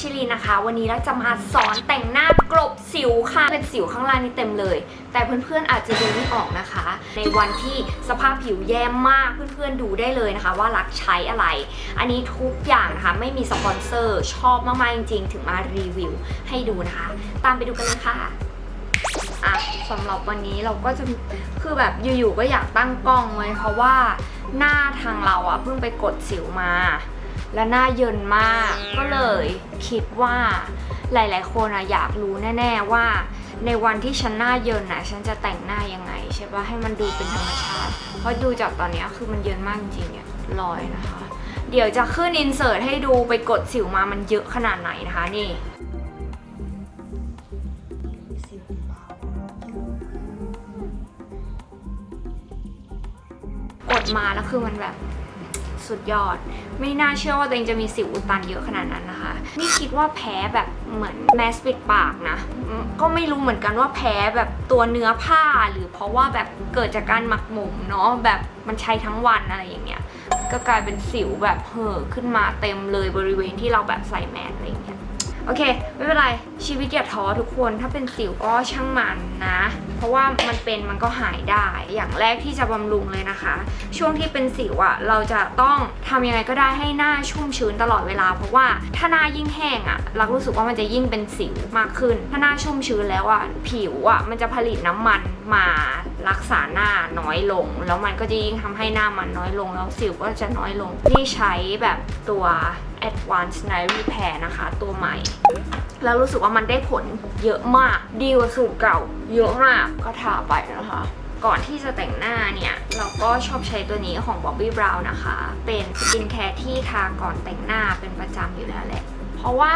ชิลีนะคะ วันนี้เราจะมาสอนแต่งหน้ากลบสิวค่ะ เป็นสิวข้างล่างนี่เต็มเลย แต่เพื่อนๆอาจจะดูไม่ออกนะคะ ในวันที่สภาพผิวแย่มากเพื่อนๆดูได้เลยนะคะ ว่ารักใช้อะไร อันนี้ทุกอย่างนะคะ ไม่มีสปอนเซอร์ชอบมากๆจริงๆ ถึงมารีวิวให้ดูนะคะ ตามไปดูกันเลยค่ะอะสำหรับวันนี้เราก็จะคือแบบอยู่ๆก็อยากตั้งกล้องไว้เพราะว่าหน้าทางเราอะเพิ่งไปกดสิวมา และหน้าเยินมาก ก็เลยคิดว่าหลาย ๆ คนอะอยากรู้แน่ ๆ ว่า ในวันที่ฉันหน้าเยินอะฉันจะแต่งหน้ายังไงใช่ปะให้มันดูเป็นธรรมชาติ เพราะดูจากตอนนี้คือมันเยินมากจริงๆเนี่ยรอยนะคะ เดี๋ยวจะขึ้นอินเสิร์ตให้ดูไปกดสิวมามันเยอะขนาดไหนนะคะนี่กดมาแล้วคือมันแบบ สุดยอด ไม่น่าเชื่อว่าตัวเองจะมีสิวอุดตันเยอะขนาดนั้นนะคะ นี่คิดว่าแพ้แบบเหมือนแมสปิดปากนะ ก็ไม่รู้เหมือนกันว่าแพ้แบบตัวเนื้อผ้าหรือเพราะว่าแบบเกิดจากการหมักหมมเนาะแบบมันใช้ทั้งวันอะไรอย่างเงี้ย ก็กลายเป็นสิวแบบเห่อขึ้นมาเต็มเลยบริเวณที่เราแบบใส่แมสอะไรอย่างเงี้ย โอเค ไม่เป็นไร ชีวิตอย่าท้อทุกคน ถ้าเป็นสิวก็ช่างมันนะ เพราะว่ามันเป็นมันก็หายได้ อย่างแรกที่จะบำรุงเลยนะคะ ช่วงที่เป็นสิวอะ่ะเราจะต้องทำยังไงก็ได้ให้หน้าชุ่มชื้นตลอดเวลา เพราะว่าถ้าหน้ายิ่งแห้งอะ่ะเรารู้สึกว่ามันจะยิ่งเป็นสิวมากขึ้น ถ้าหน้าชุ่มชื้นแล้วอะ่ะผิวอะ่ะมันจะผลิตน้ำมันมารักษาหน้าน้อยลง แล้วมันก็จะยิ่งทำให้หน้ามันน้อยลงแล้วสิวก็จะน้อยลงนี่ใช้แบบตัว Advanced Night Repair นะคะ ตัวใหม่ แล้วรู้สึกว่ามันได้ผลเยอะมากดีกว่าสูตรเก่า เยอะมากก็ทาไปนะคะ ก่อนที่จะแต่งหน้าเนี่ย เราก็ชอบใช้ตัวนี้ของ Bobbi Brown นะคะ เป็นสกินแคร์ที่ทาก่อนแต่งหน้าเป็นประจำอยู่แล้วแหละ เพราะว่า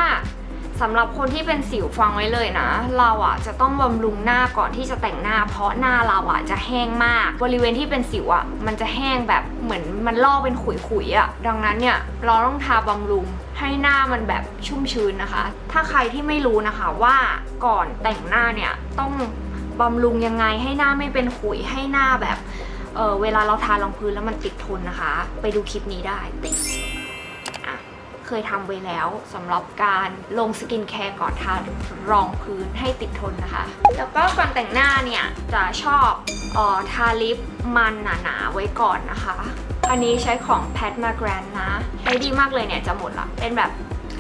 สำหรับคนที่เป็นสิวฟังไว้เลยนะ เราอะจะต้องบำรุงหน้าก่อนที่จะแต่งหน้า เพราะหน้าเราอะจะแห้งมาก บริเวณที่เป็นสิวอะมันจะแห้งแบบเหมือนมันลอกเป็นขุยๆอะดังนั้นเนี่ยเราต้องทาบำรุงให้หน้ามันแบบชุ่มชื้นนะคะ ถ้าใครที่ไม่รู้นะคะว่าก่อนแต่งหน้าเนี่ยต้องบำรุงยังไงให้หน้าไม่เป็นขุยให้หน้าแบบเออเวลาเราทารองพื้นแล้วมันติดทนนะคะ ไปดูคลิปนี้ได้ติ๊ ยทำไว้แล้วสำหรับการลงสกินแคร์ก่อนทารองพื้นให้ติดทนนะคะ แล้วก็ก่อนแต่งหน้าเนี่ยจะชอบออทาลิปมันหนาๆไว้ก่อนนะคะ อันนี้ใช้ของ Pat m a g r a n นะใช้ดีมากเลยเนี่ยจะหมดละเป็นแบบ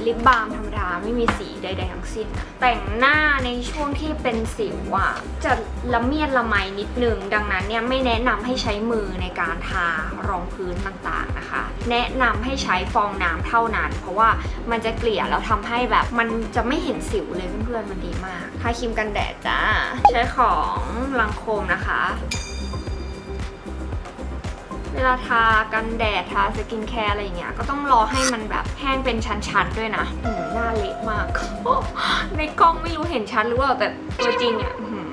ลิปบาล์มธรรมดาไม่มีสีใด ๆ ทั้งสิ้นนะแต่งหน้าในช่วงที่เป็นสิวอะจะละเมียดละไมนิดนึง ดังนั้นเนี่ยไม่แนะนำให้ใช้มือในการทารองพื้นต่างๆนะคะ แนะนำให้ใช้ฟองน้ำเท่านั้น เพราะว่ามันจะเกลี่ยแล้วทำให้แบบมันจะไม่เห็นสิวเลยเพื่อนๆมันดีมากทาครีมกันแดดจ้า ใช้ของลังโคมนะคะ เวลาทากันแดดทาสกินแคร์อะไรอย่างเงี้ยก็ต้องรอให้มันแบบแห้งเป็นชั้นๆด้วยนะหืมหน้าเละมาก ในกล้องไม่รู้เห็นชัดหรือเปล่าแต่ตัวจริงอะหืม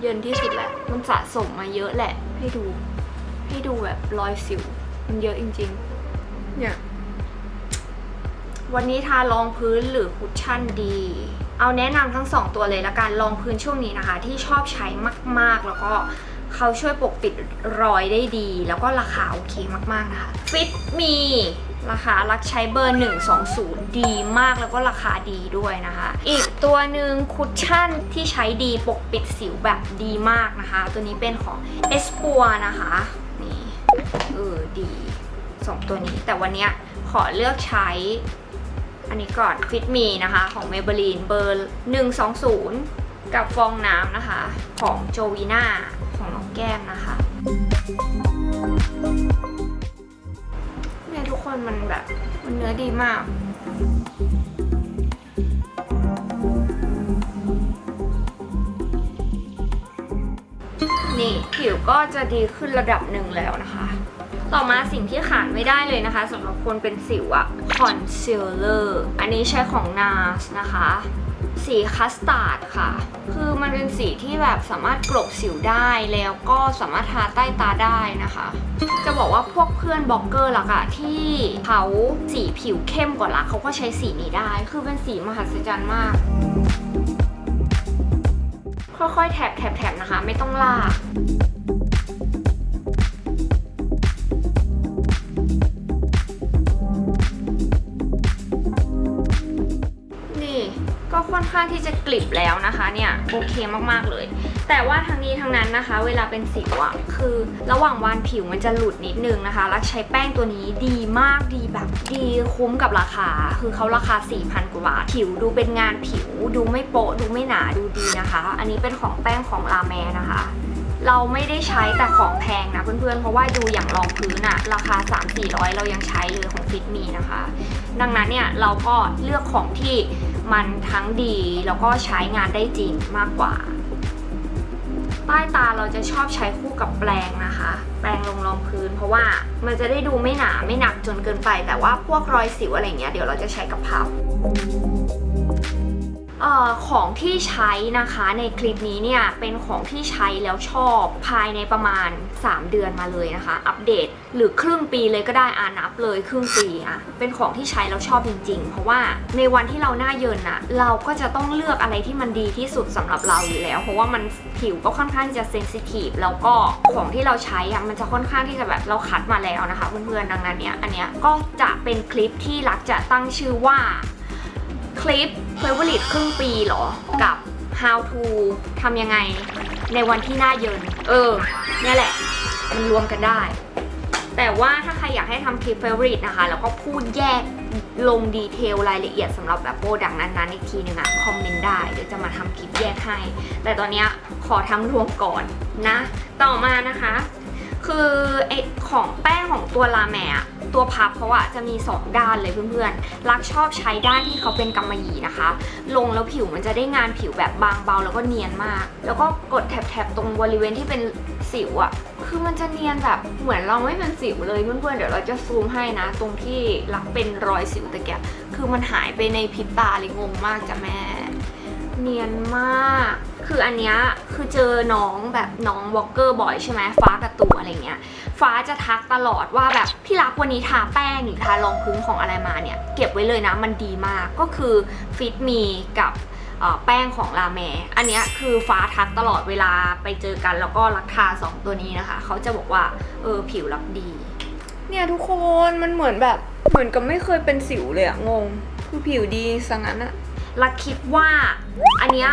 เยินที่สุดแหละ มันสะสมมาเยอะแหละ ให้ดู ให้ดูแบบรอยสิว มันเยอะจริงๆ เนี่ย วันนี้ทารองพื้นหรือคุชชั่นดี เอาแนะนำทั้งสองตัวเลยละกันรองพื้นช่วงนี้นะคะ ที่ชอบใช้มากๆแล้วก็ เขาช่วยปกปิดรอยได้ดี แล้วก็ราคาโอเคมากๆนะคะฟิตมีราคารักใช้เบอร์ 120 ดีมากแล้วก็ราคาดีด้วยนะคะ อีกตัวหนึ่งคุชชั่นที่ใช้ดีปกปิดสิวแบบดีมากนะคะ ตัวนี้เป็นของ e s p o r นะคะ นี่เออดีสองตัวนี้ แต่วันนี้ขอเลือกใช้ อันนี้ก่อน Fit Me นะคะ ของ Maybelline เบอร์ 120 กับฟองน้ำนะคะ ของ Jovina ของน้อง แก้มนะคะเนี่ยทุกคนมันแบบมันเนื้อดีมากนี่ผิวก็จะดีขึ้นระดับหนึ่งแล้วนะคะ ต่อมาสิ่งที่ขาดไม่ได้เลยนะคะสำหรับคนเป็นสิวอะคอนซีลเลอร์อันนี้ใช้ของ NARS นะคะ สีคัสตาร์ดค่ะ คือมันเป็นสีที่แบบสามารถกลบสิวได้แล้วก็สามารถทาใต้ตาได้นะคะ จะบอกว่าพวกเพื่อนบล็อกเกอร์ล่ะค่ะที่เขาสีผิวเข้มกว่าละเขาก็ใช้สีนี้ได้ คือเป็นสีมหัศจรรย์มาก ค่อยๆแถบแถบแถบนะคะ ไม่ต้องลาก อนข้างที่จะกลิบแล้วนะคะเนี่ยโอเคมากๆเลย แต่ว่าทั้งนี้ทั้งนั้นนะคะ เวลาเป็นสิวอะคือระหว่างวันผิวมันจะหลุดนิดนึงนะคะ แล้วใช้แป้งตัวนี้ดีมากดีแบบดีคุ้มกับราคา คือเขาราคา 4,000 กว่าบาทผิวดูเป็นงานผิว ดูไม่โปะดูไม่หนาดูดีนะคะ อันนี้เป็นของแป้งของลาแมนะคะเราไม่ได้ใช้แต่ของแพงนะเพื่อนๆ เพราะว่าดูอย่างรองพื้นอะราคา 3-400 เรายังใช้เลยของฟิตมีนะคะ ดังนั้นเนี่ยเราก็เลือกของที่ มันทั้งดีแล้วก็ใช้งานได้จริงมากกว่า ใต้ตาเราจะชอบใช้คู่กับแปรงนะคะ แปรงลงรองพื้น เพราะว่ามันจะได้ดูไม่หนาไม่หนักจนเกินไป แต่ว่าพวกรอยสิวอะไรเงี้ยเดี๋ยวเราจะใช้กับพับ ออของที่ใช้นะคะในคลิปนี้เนี่ยเป็นของที่ใช้แล้วชอบภายในประมาณ 3 เดือนมาเลยนะคะ อัปเดตหรือครึ่งปีเลยก็ได้อ่านับเลยครึ่งปีอะเป็นของที่ใช้แล้วชอบจริง ๆ เพราะว่าในวันที่เราหน้าเยินอะเราก็จะต้องเลือกอะไรที่มันดีที่สุดสำหรับเราอยู่แล้ว เพราะว่ามันผิวก็ค่อนข้างจะเซนซิทีฟแล้วก็ของที่เราใช้อะมันจะค่อนข้างที่จะแบบเราคัดมาแล้วนะคะเพื่อนๆดังนั้นเนี่ยอันเนี้ยก็จะเป็นคลิปที่รักจะตั้งชื่อว่า คลิป favorite ครึ่งปีเหรอ กับ how to ทำยังไงในวันที่หน้าเยิน เออเนี่ยแหละ มันรวมกันได้ แต่ว่าถ้าใครอยากให้ทำคลิป favorite นะคะ แล้วก็พูดแยกลงดีเทลรายละเอียดสำหรับแบบโปรดักต์นั้นๆ อีกทีหนึ่งอะคอมเมนต์ได้เดี๋ยวจะมาทำคลิปแยกให้ แต่ตอนนี้ขอทำรวมก่อนนะ ต่อมานะคะ คือไอ ของแป้งของตัวลาแมอะตัวพับเขาอะจะมี 2 ด้านเลยเพื่อนๆ รักชอบใช้ด้านที่เขาเป็นกำมะหยี่นะคะ ลงแล้วผิวมันจะได้งานผิวแบบบางเบาแล้วก็เนียนมาก แล้วก็กดแถบๆตรงบริเวณที่เป็นสิวอะคือมันจะเนียนแบบเหมือนเราไม่เป็นสิวเลยเพื่อนๆ เดี๋ยวเราจะซูมให้นะ ตรงที่รักเป็นรอยสิวตะเกียบคือมันหายไปในพริบตาเลยงงมากจ้ะแม่ เนียนมาก คืออันเนี้ยคือเจอน้องแบบน้องวอลเกอร์บ่อยใช่ไหมฟ้ากับตัวอะไรเงี้ย ฟ้าจะทักตลอดว่าแบบพี่รักวันนี้ทาแป้งหรือทารองพื้นของอะไรมาเนี่ย เก็บไว้เลยนะมันดีมากก็คือฟิตมีกับแป้งของลาแมอันนี้คือฟ้าทักตลอดเวลาไปเจอกันแล้วก็รักทาสองตัวนี้นะคะ เขาจะบอกว่า เออ ผิวรับดี เนี่ยทุกคนมันเหมือนแบบเหมือนกับไม่เคยเป็นสิวเลยอะงง คือผิวดีสังนั้นอะลักคิดว่าอันเนี้ย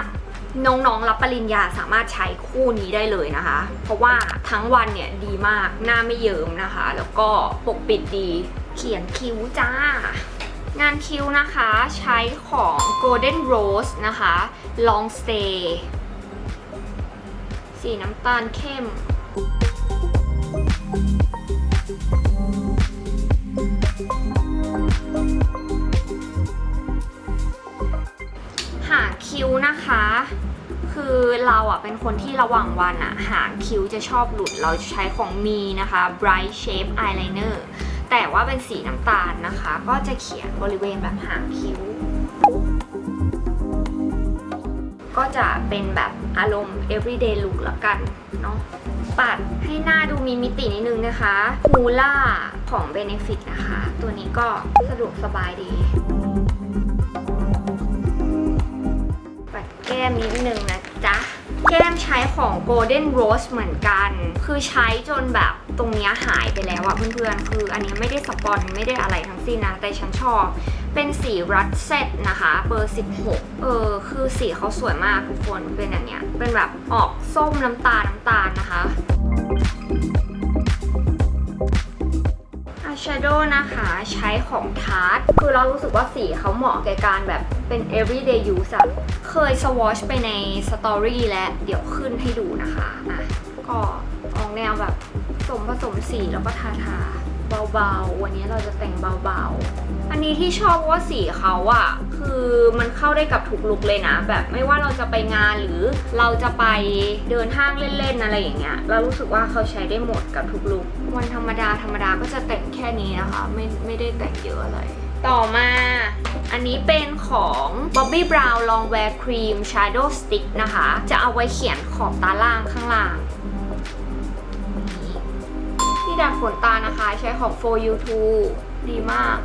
น้องๆรับปริญญาสามารถใช้คู่นี้ได้เลยนะคะ เพราะว่าทั้งวันเนี่ยดีมากหน้าไม่เยิ้มนะคะ แล้วก็ปกปิดดีเขียนคิ้วจ้างานคิ้วนะคะใช้ของ Golden Rose นะคะ Long Stay สีน้ำตาลเข้ม คิ้วนะคะ คือเราอะเป็นคนที่ระหว่างวันอะ หางคิ้วจะชอบหลุด เราจะใช้ของมีนะคะ Bright Shape Eyeliner แต่ว่าเป็นสีน้ำตาลนะคะ ก็จะเขียนบริเวณแบบหางคิ้ว ก็จะเป็นแบบอารมณ์ everyday look ละกันเนาะปัดให้หน้าดูมีมิตินิดนึงนะคะฮูล่าของ Benefit นะคะ ตัวนี้ก็สะดวกสบายดี แก้มนิดนึงนะจ๊ะ แก้มใช้ของ Golden Rose เหมือนกัน คือใช้จนแบบตรงเนี้ยหายไปแล้วอะเพื่อนๆ คืออันนี้ไม่ได้สปอนไม่ได้อะไรทั้งสิ้นนะ แต่ฉันชอบ เป็นสีรัดเซตนะคะเบอร์ 16 เออ คือสีเขาสวยมากทุกคน เป็นอย่างเนี้ย เป็นแบบออกส้มน้ำตาลน้ำตาลนะคะอายแชโดว์นะคะใช้ของทาร์ตคือเรารู้สึกว่าสีเขาเหมาะแก่การแบบเป็น everyday use อะ เคยสวอชไปในสตอรี่และเดี๋ยวขึ้นให้ดูนะคะอะก็ออกแนวแบบสมผสมสีแล้วก็ทาทาเบาๆ วันนี้เราจะแต่งเบาๆ อันนี้ที่ชอบว่าสีเขาอะคือมันเข้าได้กับทุกลุกเลยนะ แบบไม่ว่าเราจะไปงานหรือเราจะไปเดินห้างเล่นๆอะไรอย่างเงี้ย เรารู้สึกว่าเขาใช้ได้หมดกับทุกลุกวันธรรมดาธรรมดาก็จะแต่งแค่นี้นะคะ ไม่ไม่ได้แต่งเยอะอะไร ต่อมา อันนี้เป็นของ Bobbi Brown Long Wear Cream Shadow Stick นะคะ จะเอาไว้เขียนขอบตาล่างข้างล่างที่ดัดขนตานะคะ ใช้ของ For You Too ดีมาก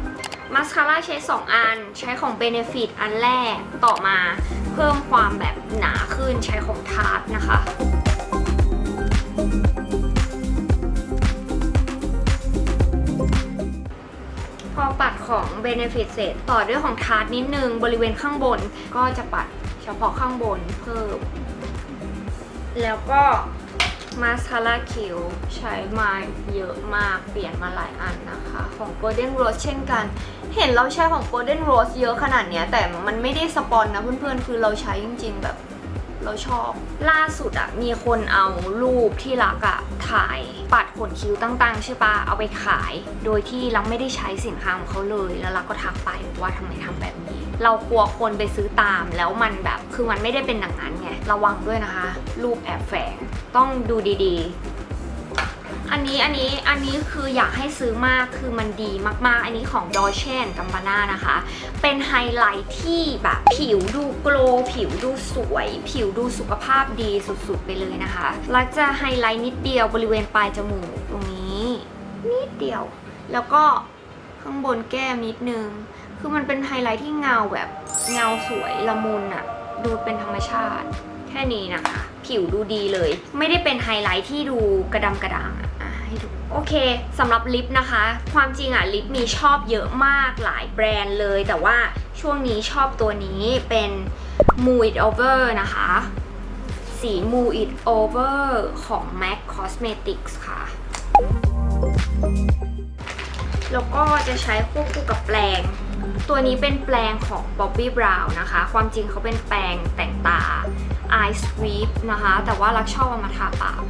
มาสคาร่าใช้ 2 อัน ใช้ของ Benefit อันแรกต่อมาเพิ่มความแบบหนาขึ้นใช้ของทาร์ตนะคะ ปัดของ Benefit เสร็จต่อด้วยของทาร์ตนิดนึง บริเวณข้างบนก็จะปัดเฉพาะข้างบนเพิ่ม แล้วก็มาสคาร่าคิวใช้มาเยอะมากเปลี่ยนมาหลายอันนะคะ ของ Golden Rose เช่นกัน เห็นเราใช้ของ Golden Rose เยอะขนาดเนี้ย แต่มันไม่ได้สปอนนะเพื่อนๆ คือเราใช้จริงๆแบบ เราชอบ ล่าสุดอะมีคนเอารูปที่รักอะถ่ายปัดขนคิ้วตั้งๆ ใช่ปะเอาไปขาย โดยที่รักไม่ได้ใช้สินค้าของเขาเลย แล้วรักก็ทักไปว่าทำไมทำแบบนี้ เรากลัวคนไปซื้อตามแล้วมันแบบคือมันไม่ได้เป็นอย่างนั้นไงระวังด้วยนะคะ รูปแอบแฝงต้องดูดีๆ อันนี้อันนี้อันนี้คืออยากให้ซื้อมากคือมันดีมากๆ อันนี้ของดอเชนกัมบาน่านะคะ เป็นไฮไลท์ที่แบบผิวดูโกลผิวดูสวย ผิวดูสุขภาพดีสุดๆไปเลยนะคะแล้วจะไฮไลท์นิดเดียวบริเวณปลายจมูกตรงนี้ นิดเดียว แล้วก็ข้างบนแก้มนิดนึง คือมันเป็นไฮไลท์ที่เงาแบบเงาสวยละมุนอะดูเป็นธรรมชาติ แค่นี้นะคะ ผิวดูดีเลย ไม่ได้เป็นไฮไลท์ที่ดูกระดำกระด่างอะ ให้ดู โอเคสำหรับลิปนะคะ ความจริงอะลิปมีชอบเยอะมากหลายแบรนด์เลย แต่ว่าช่วงนี้ชอบตัวนี้เป็น Move It Over นะคะ สี Move It Over ของ MAC Cosmetics ค่ะแล้วก็จะใช้ควบคู่กับแปรงตัวนี้เป็นแปรงของ Bobbi Brown นะคะ ความจริงเขาเป็นแปรงแต่งตา Eye Sweep นะคะ แต่ว่ารักชอบเอามาทาปาก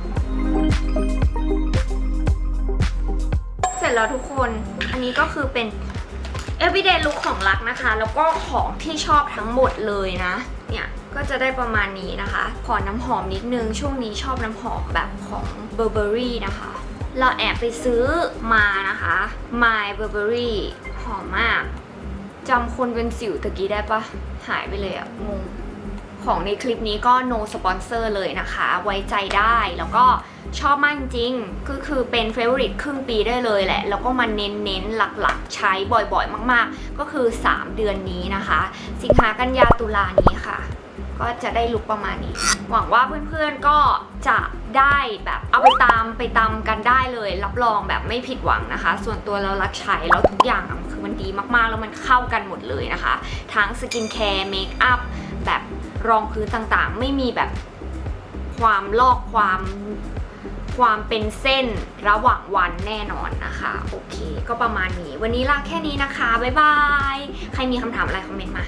ร็จแล้วทุกคน อันนี้ก็คือเป็น everyday look ของรักนะคะ แล้วก็ของที่ชอบทั้งหมดเลยนะ เนี่ย ก็จะได้ประมาณนี้นะคะ ขอน้ำหอมนิดนึง ช่วงนี้ชอบน้ำหอมแบบของ Burberry นะคะ เราแอบไปซื้อมานะคะ My Burberry หอมมากจำคนเป็นสิวตะกี้ได้ปะหายไปเลยอะงง ของในคลิปนี้ก็ no sponsor เลยนะคะ ไว้ใจได้แล้วก็ชอบมากจริงก็คือเป็น favorite ครึ่งปีได้เลยแหละ แล้วก็มาเน้นๆหลักๆ ใช้บ่อยๆ มากๆ ก็คือ 3 เดือนนี้นะคะ สิงหากันยาตุลานี้ค่ะ ก็จะได้ลุกประมาณนี้ หวังว่าเพื่อนๆก็จะได้แบบเอาไปตามไปตามกันได้เลย รับรองแบบไม่ผิดหวังนะคะ ส่วนตัวเรารักใช้แล้วทุกอย่างคือมันดีมากๆ แล้วมันเข้ากันหมดเลยนะคะ ทั้งสกินแคร์เมคอัพแบบ รองพื้นต่างๆ ไม่มีแบบความลอกความความเป็นเส้นระหว่างวันแน่นอนนะคะ โอเค ก็ประมาณนี้ วันนี้ลาแค่นี้นะคะ บ๊ายบาย ใครมีคำถามอะไรคอมเมนต์มา